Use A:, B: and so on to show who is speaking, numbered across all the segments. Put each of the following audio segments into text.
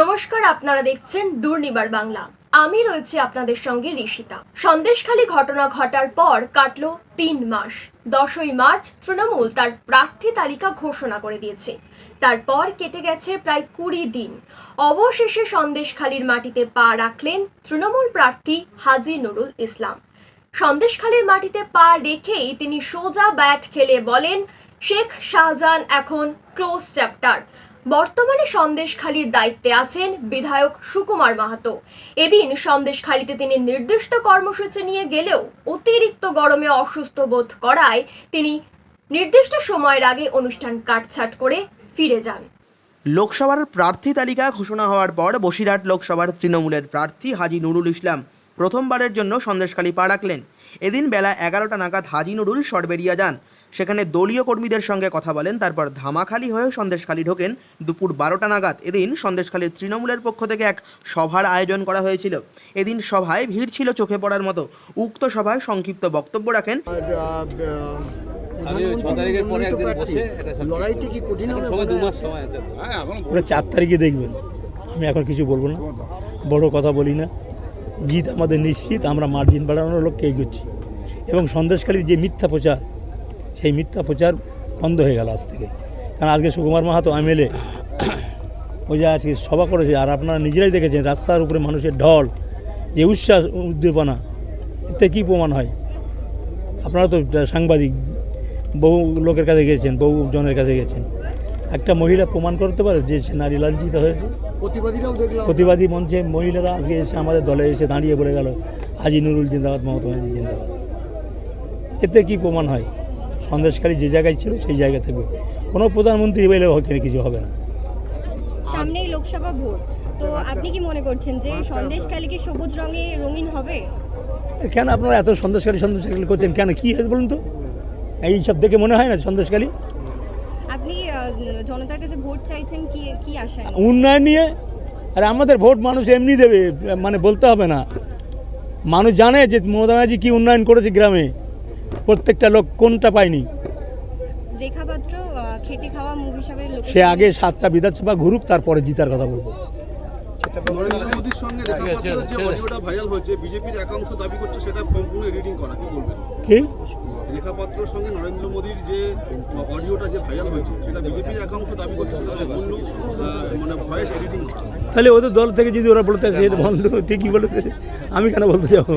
A: নমস্কার, আপনারা দেখছেন দুর্নিবার বাংলা। আমি রয়েছি আপনাদের সঙ্গে ঋষিতা। সন্দেশখালী ঘটনা ঘটার পর কাটল তিন মাস। দশই মার্চ তৃণমূল তার প্রার্থী তালিকা ঘোষণা করে দিয়েছে। তারপর কেটে গেছে প্রায় কুড়ি দিন। অবশেষে সন্দেশখালীর মাটিতে পা রাখলেন তৃণমূল প্রার্থী হাজি নুরুল ইসলাম। সন্দেশখালীর মাটিতে পা রেখেই তিনি সোজা ব্যাট খেলে বলেন, শেখ শাহজাহান এখন ক্লোজ চ্যাপ্টার বর্তমানে সন্দেশখালীর দায়িত্বে আছেন বিধায়ক সুকুমার মাহাতো। এদিন সন্দেশখালীতে তিনি নির্দিষ্ট কর্মসূচি নিয়ে গেলেও অতিরিক্ত গরমে অসুস্থ বোধ করায় তিনি নির্দিষ্ট সময়ের আগে অনুষ্ঠান কাটছাট করে ফিরে যান।
B: লোকসভার প্রার্থী তালিকা ঘোষণা হওয়ার পর বসিরহাট লোকসভার তৃণমূলের প্রার্থী হাজি নুরুল ইসলাম প্রথমবারের জন্য সন্দেশখালী পা রাখলেন। এদিন বেলা এগারোটা নাগাদ হাজি নুরুল সরবেরিয়া যান। সেখানে দলীয় কর্মীদের সঙ্গে কথা বলেন তারপর ধামাখালি হয়ে সন্দেশখালী ঢোকেন। দুপুর বারোটা নাগাদ এদিন সন্দেশখালীর তৃণমূলের পক্ষ থেকে এক সভার আয়োজন করা হয়েছিল। এদিন সভায় ভিড় ছিল চোখে পড়ার মতো। উক্ত সভায় সংক্ষিপ্ত বক্তব্য রাখেন।
C: লড়াইটা কি কঠিন
D: ওটা চার তারিখে দেখবেন। আমি এখন কিছু বলব না। বড় কথা বলি না। জিত আমাদের নিশ্চিত। আমরা মার্জিন বাড়ানোর লক্ষ্যে এগোচ্ছি। এবং সন্দেশখালীর যে মিথ্যা প্রচার সেই মিথ্যা প্রচার বন্ধ হয়ে গেল আজ থেকে। কারণ আজকে সুকুমার মাহাতো এমএলএ ওই যে আজকে সভা করেছে আর আপনারা নিজেরাই দেখেছেন রাস্তার উপরে মানুষের ঢল যে উচ্ছ্বাস উদ্দীপনা এতে কী প্রমাণ হয়? আপনারা তো সাংবাদিক বহু লোকের কাছে গেছেন বহু জনের কাছে গেছেন একটা মহিলা প্রমাণ করতে পারে যে সে নারী লাঞ্ছিত হয়েছে? প্রতিবাদী মঞ্চে মহিলারা আজকে এসে আমাদের দলে এসে দাঁড়িয়ে বলে গেল হাজি নুরুল জিন্দাবাদ মমতা জিন্দাবাদ। এতে কি প্রমাণ হয়? সন্দেশকারী যে জায়গায় ছিল সেই জায়গা থাকবে। কোনো প্রধানমন্ত্রী এলে ওখানে কিছু হবে না।
E: সামনেই লোকসভা ভোট। তো আপনি কি মনে করছেন যে সন্দেশখালী কি সবুজ রঙে রঙিন হবে?
D: কেন আপনারা এত সন্দেশকারী সন্দেশকারী করছেন? কেন? কী হয়েছে বলুন তো? এই সব দেখে মনে হয় না সন্দেশকারী?
E: আপনি জনতার কাছে ভোট চাইছেন কি কি আশা
D: উন্নয়ন নিয়ে? আর আমাদের ভোট মানুষ এমনি দেবে মানে বলতে হবে না। মানুষ জানে যে মমতা ব্যানার্জি কী উন্নয়ন করেছে গ্রামে। প্রত্যেকটা লোক কোনটা পায়নি? সে আগে সাতটা বিধানসভা ঘুরুক তারপরে জিতার কথা বলব।
F: নরেন্দ্র মোদীর সঙ্গে
G: ঠিক আছে,
F: রেখাপাত্রের যে
G: ছেড়ে
F: ভাইরাল হয়েছে বিজেপির একাংশ দাবি করছে সেটা সম্পূর্ণ এডিটিং করা কি বলবেন? সঙ্গে নরেন্দ্র মোদীর যে অডিওটা যে ভাইরাল হয়েছে সেটা বিজেপির একাংশ দাবি করছে মানে ভয়েস এডিটিং
D: তাহলে ওদের দল থেকে যদি ওরা বলতে সে বন্ধ ঠিকই বলেছে আমি কেন বলতে যাব?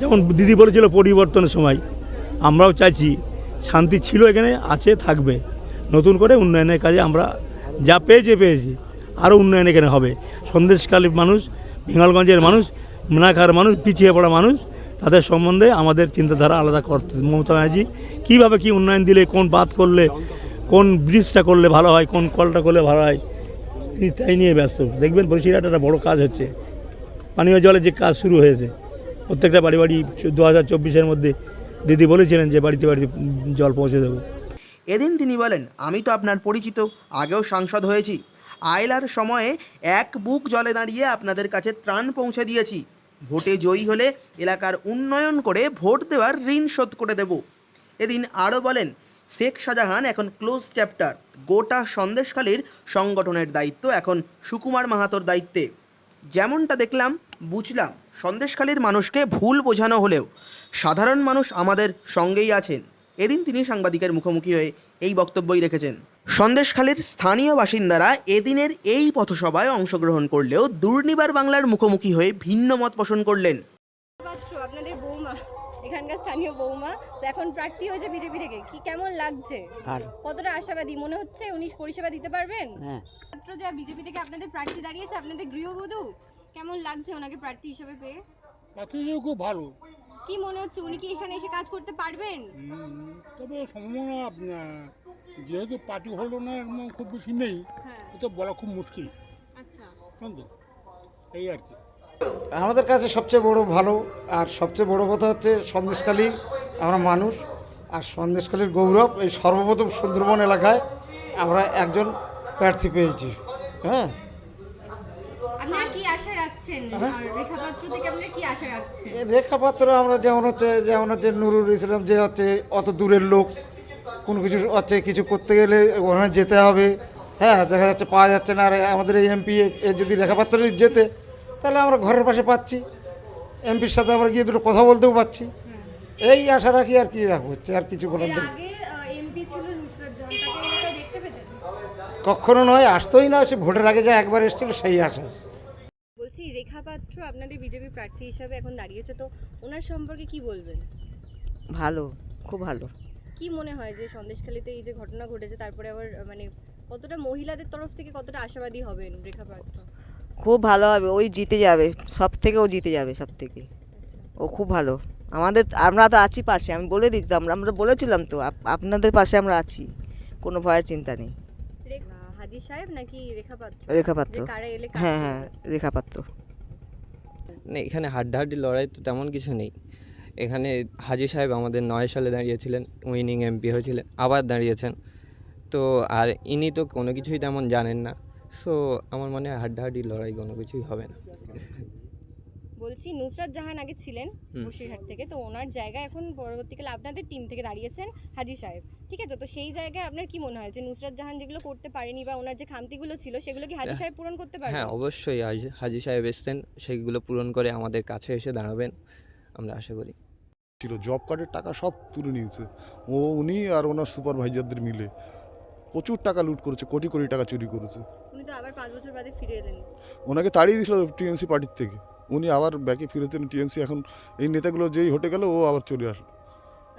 D: যেমন দিদি বলেছিল পরিবর্তনের সময়, আমরাও চাইছি শান্তি ছিল এখানে, আছে, থাকবে। নতুন করে উন্নয়নের কাজে আমরা যা পেয়েছে, পেয়েছি। আরও উন্নয়ন এখানে হবে। সন্দেশকালী মানুষ, বেঙ্গলগঞ্জের মানুষ, মিনাখার মানুষ, পিছিয়ে পড়া মানুষ, তাদের সম্বন্ধে আমাদের চিন্তাধারা আলাদা করতে। মমতা ব্যানার্জি, কীভাবে কী উন্নয়ন দিলে, কোন বাঁধ করলে, কোন ব্রিজটা করলে ভালো হয়, কোন কলটা করলে ভালো হয় তিনি তাই নিয়ে ব্যস্ত। দেখবেন বসিরহাট একটা বড়ো কাজ হচ্ছে। পানীয় জলের যে কাজ শুরু হয়েছে, প্রত্যেকটা বাড়ি বাড়ি দু হাজার চব্বিশের মধ্যে দিদি বলেছিলেন যে বাড়িতে বাড়িতে জল পৌঁছে দেবো।
B: এদিন তিনি বলেন, আমি তো আপনার পরিচিত, আগেও সাংসদ হয়েছি। আয়লার সময়ে এক বুক জলে দাঁড়িয়ে আপনাদের কাছে ত্রাণ পৌঁছে দিয়েছি। ভোটে জয়ী হলে এলাকার উন্নয়ন করে ভোট দেওয়ার ঋণ শোধ করে দেব। এদিন আরও বলেন, শেখ শাহজাহান এখন ক্লোজ চ্যাপ্টার গোটা সন্দেশখালীর সংগঠনের দায়িত্ব এখন সুকুমার মাহাতোর দায়িত্বে। যেমনটা দেখলাম, বুঝলাম সন্দেশখালীর মানুষকে ভুল বোঝানো হলেও সাধারণ মানুষ আমাদের সঙ্গেই আছেন। এদিন তিনি সাংবাদিকের মুখোমুখি হয়ে এই বক্তব্যই রেখেছেন। সন্দেশখালীর স্থানীয় বাসিন্দারা এদিনের এই পথসভায় অংশগ্রহণ করলেও দুর্নিবার বাংলার মুখোমুখি হয়ে ভিন্ন মত পোষণ করলেন।
E: আপনাদের এখানকার স্থানীয় বৌমা তো এখন প্রার্থী হয়েছে বিজেপি থেকে। কি কেমন লাগছে?
H: আর?
E: কতটা আশাবাদী? মনে হচ্ছে উনি পরিষেবা দিতে পারবেন?
H: হ্যাঁ।
E: পাত্র যা বিজেপি থেকে আপনাদের প্রার্থী দাঁড়িয়েছে আপনাদের গৃহবধূ কেমন লাগছে ওনাকে প্রার্থী হিসেবে পেয়ে?
I: প্রার্থীও খুব ভালো।
E: কি মনে হচ্ছে উনি কি এখানে এসে কাজ করতে পারবেন?
I: তবে সম্ভাবনা যেহেতু পার্টি হলো না খুব বেশি নেই
E: হ্যাঁ।
I: এটা বলা খুব মুশকিল।
E: আচ্ছা।
I: এই আর কি।
J: আমাদের কাছে সবচেয়ে বড় ভালো আর সবচেয়ে বড় কথা হচ্ছে সন্দেশকালী আমরা মানুষ আর সন্দেশকালীর গৌরব এই সর্বপ্রথম সুন্দরবন এলাকায় আমরা একজন প্রার্থী পেয়েছি। হ্যাঁ? হ্যাঁ?
E: রেখা পাত্র
J: আমরা যেমন হচ্ছে যেমন হচ্ছে নুরুল ইসলাম যে হচ্ছে অত দূরের লোক কোনো কিছু হচ্ছে কিছু করতে গেলে ওখানে যেতে হবে। হ্যাঁ দেখা যাচ্ছে পাওয়া যাচ্ছে না। আর আমাদের এই এমপি যদি রেখাপাত্র যদি যেতে তাহলে আমরা ঘরের পাশে পাচ্ছি। এমপির সাথে আমরা গিয়ে দুটো কথা বলতেও পাচ্ছি। এই আশা রাখি আর কি রাখব হচ্ছে আর কিছু করার নেই। কখনো নয় আসতোই না সে ভোটের আগে যা একবার এসেছিল সেই আশা।
E: বলছি রেখা পাত্র আপনাদের বিজেপি প্রার্থী হিসাবে এখন দাঁড়িয়েছে তো ওনার সম্পর্কে কি বলবেন?
H: ভালো খুব ভালো।
E: কি মনে হয় যে সন্দেশখালীতে এই যে ঘটনা ঘটেছে তারপরে আবার মানে কতটা মহিলাদের তরফ থেকে কতটা আশাবাদী হবেন রেখা পাত্র?
H: খুব ভালো হবে ওই জিতে যাবে সব থেকে ও জিতে যাবে সব থেকে ও খুব ভালো। আমাদের আমরা তো আছি পাশে আমি বলে দিতাম আমরা আমরা বলেছিলাম তো আপ- আপনাদের পাশে আমরা আছি কোনো ভয়ের চিন্তা নেই।
E: হাজি সাহেব নাকি রেখা পাত্র?
H: হ্যাঁ হ্যাঁ
K: না এখানে হাড্ডাহাড্ডি লড়াই তো তেমন কিছু নেই। এখানে হাজি সাহেব আমাদের নয় সালে দাঁড়িয়েছিলেন উইনিং এমপি হয়েছিলেন আবার দাঁড়িয়েছেন। তো আর ইনি তো কোনো কিছুই তেমন জানেন না। সো আমার মনে হয় হাড্ডাহাড্ডি লড়াই কোনো কিছুই হবে না।
E: বলছি নুসরাত জাহান আগে ছিলেন। বসিরহাট থেকে তো ওনার জায়গায় এখন পরবর্তীকালে আপনাদের টিম থেকে দাঁড়িয়েছেন হাজি সাহেব। ঠিক আছে? তো সেই জায়গায় আপনার কি মনে হয় যে নুসরাত জাহান যেগুলো করতে পারেনি বা ওনার যে খামতিগুলো ছিল সেগুলো কি হাজি
K: হ্যাঁ।
E: সাহেব পূরণ করতে পারবেন?
K: হ্যাঁ অবশ্যই হাজি- হাজি সাহেব এসছেন সেইগুলো পূরণ করে আমাদের কাছে এসে দাঁড়াবেন আমরা আশা করি।
C: ছিল জব কার্ডের টাকা সব তুলে নিয়েছে। ও উনি আর ওনার সুপারভাইজারদের মিলে। প্রচুর টাকা লুট করেছে কোটি কোটি টাকা চুরি করেছে।
E: উনি তো আবার পাঁচ বছর বাদে ফিরে এলেন।
C: ওনাকে তাড়িয়ে দিয়েছিল টিএমসি পার্টির থেকে। উনি আবার ব্যাকে ফিরেছেন টিএমসি এখন এই নেতাগুলো যেই হটে গেল ও আবার চলে আসলো।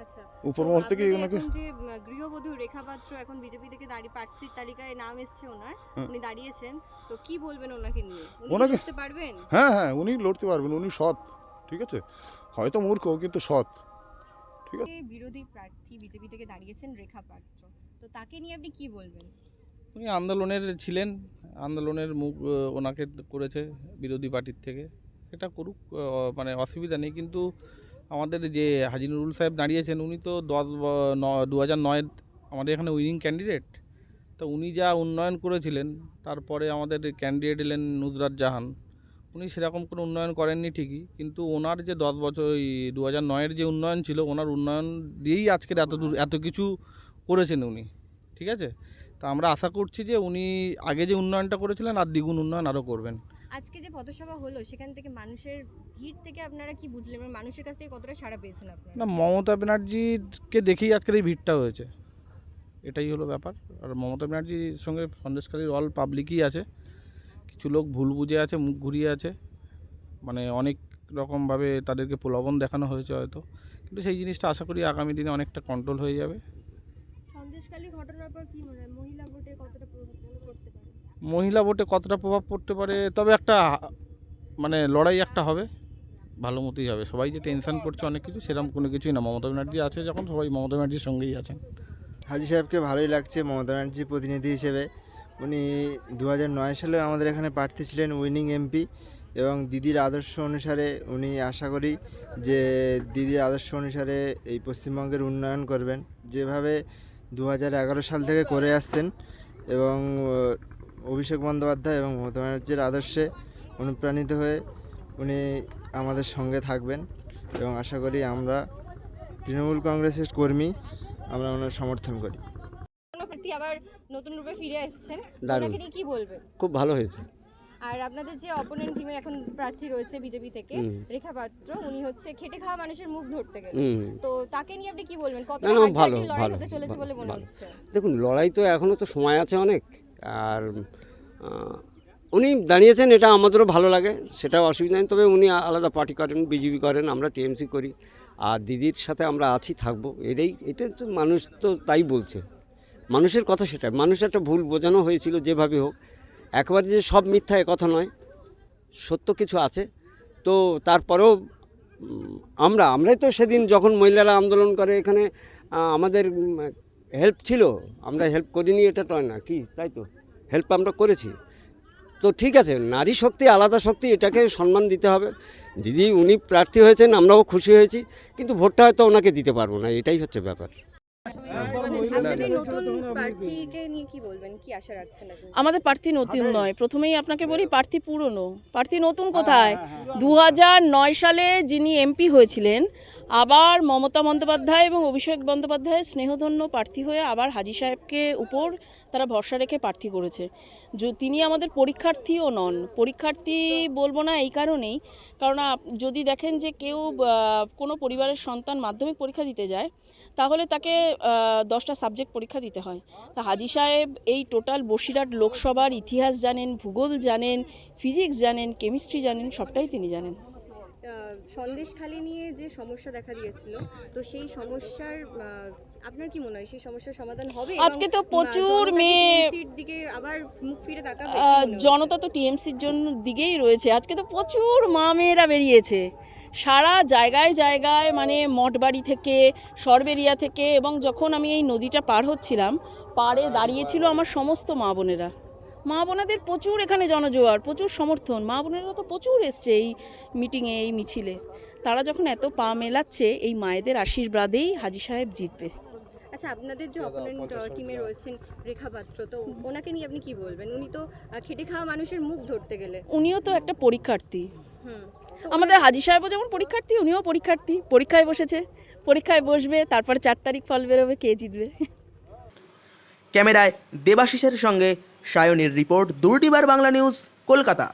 E: আচ্ছা।
C: উপরমহল থেকে ওনাকে
E: যে গৃহবধূ রেখা পাত্র এখন বিজেপি থেকে দাঁড়িয়ে প্রার্থীর তালিকায় নাম এসছে ওনার
C: হ্যাঁ।
E: উনি দাঁড়িয়েছেন। তো কি বলবেন ওনাকে নিয়ে?
C: ওনাকে-
E: করতে পারবেন?
C: হ্যাঁ হ্যাঁ উনি লড়তে পারবেন উনি সৎ ঠিক আছে? হয়তো মূর্খ কিন্তু সৎ। ঠিক আছে?
E: বিরোধী প্রার্থী বিজেপি থেকে দাঁড়িয়েছেন রেখা পাত্র তো তাকে নিয়ে আপনি কি বলবেন?
G: উনি আন্দোলনের ছিলেন, আন্দোলনের মুখ ওনাকে করেছে বিরোধী পার্টির থেকে। সেটা করুক মানে অসুবিধা নেই, কিন্তু আমাদের যে হাজি নুরুল সাহেব দাঁড়িয়েছেন, উনি তো দশ দু হাজার নয়ের আমাদের এখানে উইনিং ক্যান্ডিডেট তো উনি যা উন্নয়ন করেছিলেন, তারপরে আমাদের ক্যান্ডিডেট এলেন নুজরাত জাহান। উনি সেরকম কোনো উন্নয়ন করেননি ঠিকই, কিন্তু ওনার যে দশ বছর, ওই দু হাজার নয়ের যে উন্নয়ন ছিল, ওনার উন্নয়ন দিয়েই আজকের এত দূর, এত কিছু করেছেন উনি ঠিক আছে? তা আমরা আশা করছি যে উনি আগে যে উন্নয়নটা করেছিলেন আর দ্বিগুণ উন্নয়ন আরও করবেন।
E: আজকে যে পথসভা হলো সেখান থেকে মানুষের ভিড় থেকে আপনারা কি বুঝলেন? মানে মানুষের কাছ থেকে কতটা সাড়া পেয়েছেন আপনারা?
G: না মমতা ব্যানার্জিকে দেখেই আজকের এই ভিড়টা হয়েছে। এটাই হলো ব্যাপার। আর মমতা ব্যানার্জির সঙ্গে সন্দেশকালীর অল পাবলিকই আছে। কিছু লোক ভুল বুঝে আছে মুখ ঘুরিয়ে আছে। মানে অনেক রকমভাবে তাদেরকে প্রলোভন দেখানো হয়েছে হয়তো। কিন্তু সেই জিনিসটা আশা করি আগামী দিনে অনেকটা কন্ট্রোল হয়ে যাবে।
E: সন্দেশখালী ঘটনার পর কি মনে হয়? মহিলা ভোটে কতটা প্রভাব পড়তে পারে?
G: মহিলা ভোটে কতটা প্রভাব পড়তে পারে? তবে একটা মানে লড়াই একটা হবে। ভালো মতোই হবে। সবাই যে টেনশন করছে অনেক কিছু সেরকম কোনো কিছুই না। মমতা ব্যানার্জি আছে যখন সবাই মমতা ব্যানার্জির সঙ্গেই আছেন।
L: হাজি সাহেবকে ভালোই লাগছে মমতা ব্যানার্জি প্রতিনিধি হিসেবে। উনি দু নয় সালে আমাদের এখানে প্রার্থী ছিলেন উইনিং এমপি এবং দিদির আদর্শ অনুসারে উনি আশা করি যে দিদির আদর্শ অনুসারে এই পশ্চিমবঙ্গের উন্নয়ন করবেন। যেভাবে দু এগারো সাল থেকে করে আসছেন এবং অভিষেক বন্দ্যোপাধ্যায় এবং মমতা ব্যানার্জির আদর্শে অনুপ্রাণিত হয়ে উনি আমাদের সঙ্গে থাকবেন এবং আশা করি আমরা তৃণমূল কংগ্রেসের কর্মী আমরা ওনার সমর্থন করি।
E: আবার নতুন রূপে ফিরে এসেছেন। কি বলবেন?
K: খুব ভালো হয়েছে।
E: আর আপনাদের যে অপোনেন্ট টিমে এখন প্রার্থী রয়েছে বিজেপি থেকে রেখা পাত্র উনি হচ্ছে খেটে খাওয়া মানুষের মুখ ধরতে গেলে তো তাকে নিয়ে আপনি কি বলবেন? কত
K: ভালো, ভালো,
E: চলেছে বলে মনে হচ্ছে?
K: দেখুন লড়াই তো এখনও তো সময় আছে অনেক। আর উনি দাঁড়িয়েছেন এটা আমাদেরও ভালো লাগে সেটাও অসুবিধা নেই। তবে উনি আলাদা পার্টি করেন বিজেপি করেন আমরা টিএমসি করি। আর দিদির সাথে আমরা আছি থাকব। এটাই এটা তো মানুষ তো তাই বলছে। মানুষের কথা সেটা মানুষ একটা ভুল বোঝানো হয়েছিল যেভাবে হোক একবারে যে সব মিথ্যা কথা নয়, সত্য কিছু আছে। তো তারপরেও আমরা, আমরাই তো সেদিন যখন মহিলারা আন্দোলন করে এখানে আমাদের হেল্প ছিল, আমরা হেল্প করিনি, এটা নয় না, কি, তাই তো হেল্প আমরা করেছি। তো ঠিক আছে, নারী শক্তি, আলাদা শক্তি, এটাকে সম্মান দিতে হবে। দিদি, উনি প্রার্থী হয়েছেন, আমরাও খুশি হয়েছি, কিন্তু ভোটটা হয়তো ওনাকে দিতে পারব না, এটাই হচ্ছে ব্যাপার।
E: আপনাদের নতুন প্রার্থীকে নিয়ে কি বলবেন? কি আশা রাখছেন আপনি?
M: আমাদের প্রার্থী নতুন নয়। প্রথমেই আপনাকে বলি প্রার্থী পুরনো। প্রার্থী নতুন কোথায়? দু নয় সালে যিনি এমপি হয়েছিলেন আবার মমতা বন্দ্যোপাধ্যায় এবং অভিষেক বন্দ্যোপাধ্যায় স্নেহধন্য প্রার্থী হয়ে আবার হাজি সাহেবকে উপর তারা ভরসা রেখে প্রার্থী করেছে। তিনি আমাদের পরীক্ষার্থীও নন। পরীক্ষার্থী বলব না এই কারণেই। কারণ যদি দেখেন যে কেউ কোনো পরিবারের সন্তান মাধ্যমিক পরীক্ষা দিতে যায়, তাহলে তাকে দশটা সাবজেক্ট পরীক্ষা দিতে হয়। তা হাজি সাহেব এই টোটাল বসিরহাট লোকসভার ইতিহাস জানেন, ভূগোল জানেন, ফিজিক্স জানেন, কেমিস্ট্রি জানেন, সবটাই তিনি জানেন।
E: সন্দেশখালি নিয়ে যে সমস্যা দেখা দিয়েছিল তো সেই সমস্যার আপনার কি মনে হয় সেই সমস্যার সমাধান হবে
M: আজকে তো প্রচুর মেয়ে-
E: দিকে আবার মুখ ফিরে তাকাবে?
M: জনতা তো টিএমসির জন্য দিকেই রয়েছে। আজকে তো প্রচুর মা মেয়েরা বেরিয়েছে। সারা জায়গায় জায়গায় মানে মঠবাড়ি থেকে সরবেরিয়া থেকে এবং যখন আমি এই নদীটা পার হচ্ছিলাম পাড়ে দাঁড়িয়েছিল আমার সমস্ত মা বোনেরা। মা বোনাদের প্রচুর এখানে জনজোয়ার প্রচুর সমর্থন। মা বোনেরা তো প্রচুর এসছে এই মিটিংয়ে এই মিছিলে। তারা যখন এত পা মেলাচ্ছে এই মায়েদের আশীর্বাদেই হাজি সাহেব জিতবে।
E: আচ্ছা আপনাদের যে অপোনেন্ট টিমে রয়েছেন রেখা পাত্র তো ওনাকে নিয়ে আপনি কি বলবেন? উনি তো খেটে খাওয়া মানুষের মুখ ধরতে গেলে।
M: উনিও তো একটা পরীক্ষার্থী।
E: হুম
M: আমাদের হাজি সাহেবও যেমন পরীক্ষার্থী উনিও পরীক্ষার্থী। পরীক্ষায় বসেছে। পরীক্ষায় বসবে তারপরে চার তারিখ ফল বেরোবে কে জিতবে?
B: ক্যামেরায় দেবাশিসের সঙ্গে সায়নের রিপোর্ট দুর্টিবার বাংলা নিউজ কলকাতা।